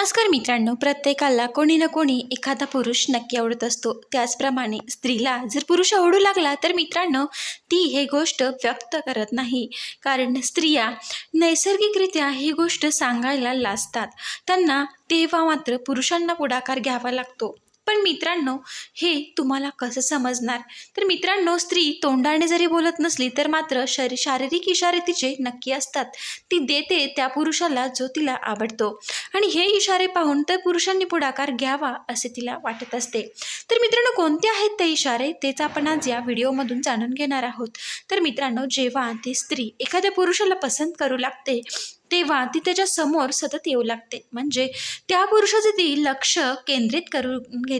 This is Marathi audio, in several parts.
नमस्कार मित्रांनो प्रत्येकाला कोणी ना कोणी एखादा पुरुष नक्की आवडत असतो. त्याचप्रमाणे स्त्रीला जर पुरुष आवडू लागला तर मित्रांनो ती हे गोष्ट व्यक्त करत नाही. कारण स्त्रिया नैसर्गिकरित्या ही गोष्ट सांगायला लाजतात. त्यांना तेव्हा मात्र पुरुषांना पुढाकार घ्यावा लागतो. पण मित्रांनो हे तुम्हाला कसं समजणार? तर मित्रांनो स्त्री तोंडाने जरी बोलत नसली तर मात्र शरी शारीरिक इशारे तिचे नक्की असतात. ती देते त्या पुरुषाला जो तिला आवडतो. आणि हे इशारे पाहून तर पुरुषांनी पुढाकार घ्यावा असे तिला वाटत असते. तर मित्रांनो कोणते आहेत ते इशारे? तेच आपण आज या व्हिडिओमधून जाणून घेणार आहोत. तर मित्रांनो जेव्हा ती स्त्री एखाद्या पुरुषाला पसंत करू लागते तेव्हा ती त्याच्यासमोर सतत येऊ लागते. म्हणजे त्या पुरुषाचे ती लक्ष केंद्रित करून घेते.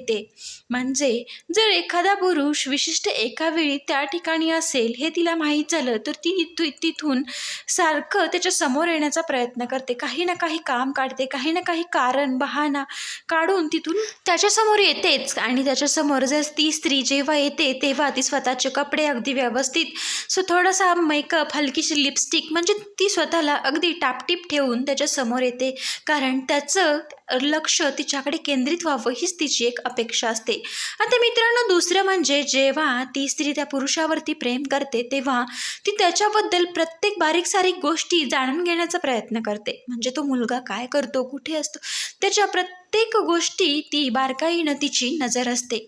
म्हणजे जर एखादा पुरुष विशिष्ट एका वेळी त्या ठिकाणी असेल हे तिला माहीत झालं तर ती तिथून सारखं त्याच्यासमोर येण्याचा प्रयत्न करते. काही ना काही काम काढते काही ना काही कारण बहाणा काढून तिथून त्याच्यासमोर येतेच. आणि त्याच्यासमोर जर ती स्त्री जेव्हा येते तेव्हा ती स्वतःचे कपडे अगदी व्यवस्थित सो थोडासा मेकअप हलकीशी लिपस्टिक म्हणजे ती स्वतःला अगदी टापटीप ठेवून त्याच्यासमोर येते. कारण त्याचं लक्ष तिच्याकडे केंद्रित व्हावं हीच तिची एक एक अपेक्षा असते. आता मित्रांनो दुसरं म्हणजे जेव्हा ती स्त्री त्या पुरुषावरती प्रेम करते तेव्हा ती त्याच्याबद्दल प्रत्येक बारीक सारीक गोष्टी जाणून घेण्याचा प्रयत्न करते. म्हणजे तो मुलगा काय करतो कुठे असतो त्याच्या प्रत्येक गोष्टी ती बारकाईनं तिची नजर असते.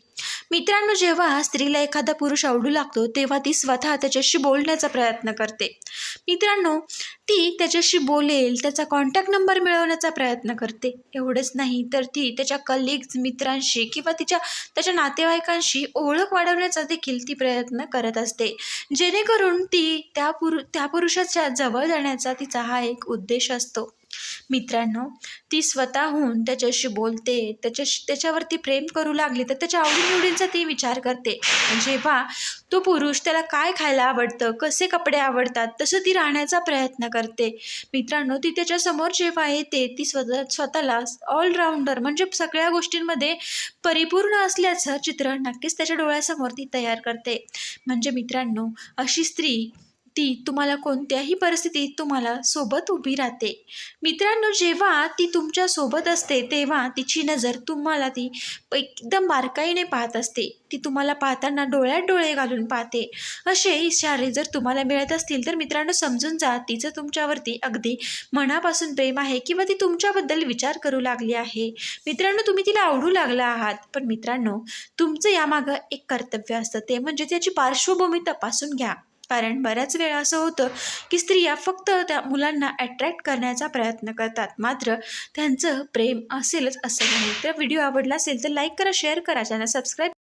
मित्रांनो जेव्हा स्त्रीला एखादा पुरुष आवडू लागतो तेव्हा ती स्वतः त्याच्याशी बोलण्याचा प्रयत्न करते. मित्रांनो ती त्याच्याशी बोलेल त्याचा कॉन्टॅक्ट नंबर मिळवण्याचा प्रयत्न करते. एवढंच नाही तर ती त्याच्या कलिग्ज मित्रांशी किंवा तिच्या त्याच्या नातेवाईकांशी ओळख वाढवण्याचा देखील ती प्रयत्न करत असते. जेणेकरून ती त्या पुरु त्या पुरुषाच्या जवळ जाण्याचा तिचा हा एक उद्देश असतो. मित्रांनो ती स्वतःहून त्याच्याशी बोलते त्याच्याशी त्याच्यावरती प्रेम करू लागली तर त्याच्या आवडीनिवडींचा ती विचार करते. जेव्हा तो पुरुष त्याला काय खायला आवडतं कसे कपडे आवडतात तसं ती राहण्याचा प्रयत्न करते. मित्रांनो ती त्याच्यासमोर जेव्हा येते ती स्वतः स्वतःला ऑलराऊंडर म्हणजे सगळ्या गोष्टींमध्ये परिपूर्ण असल्याचं चित्र नक्कीच त्याच्या डोळ्यासमोर ती तयार करते. म्हणजे मित्रांनो अशी स्त्री ती तुम्हाला कोणत्याही परिस्थितीत तुम्हाला सोबत उभी राहते. मित्रांनो जेव्हा ती तुमच्यासोबत असते तेव्हा तिची नजर तुम्हाला ती एकदम बारकाईने पाहत असते. ती तुम्हाला पाहताना डोळ्यात डोळे घालून पाहते. असे इशारे जर तुम्हाला मिळत असतील तर मित्रांनो समजून जा तिचं तुमच्यावरती अगदी मनापासून प्रेम आहे किंवा ती तुमच्याबद्दल विचार करू लागली आहे. मित्रांनो तुम्ही तिला आवडू लागला आहात पण मित्रांनो तुमचं यामागं एक कर्तव्य असतं ते म्हणजे त्याची पार्श्वभूमी तपासून घ्या. कारण बऱ्याच वेळा असं होतं की स्त्रिया फक्त त्या मुलांना अट्रॅक्ट करण्याचा प्रयत्न करतात. मात्र त्यांचं प्रेम असेलच असं नाही. तर व्हिडिओ आवडला असेल तर लाईक करा शेअर करा चॅनल सबस्क्राईब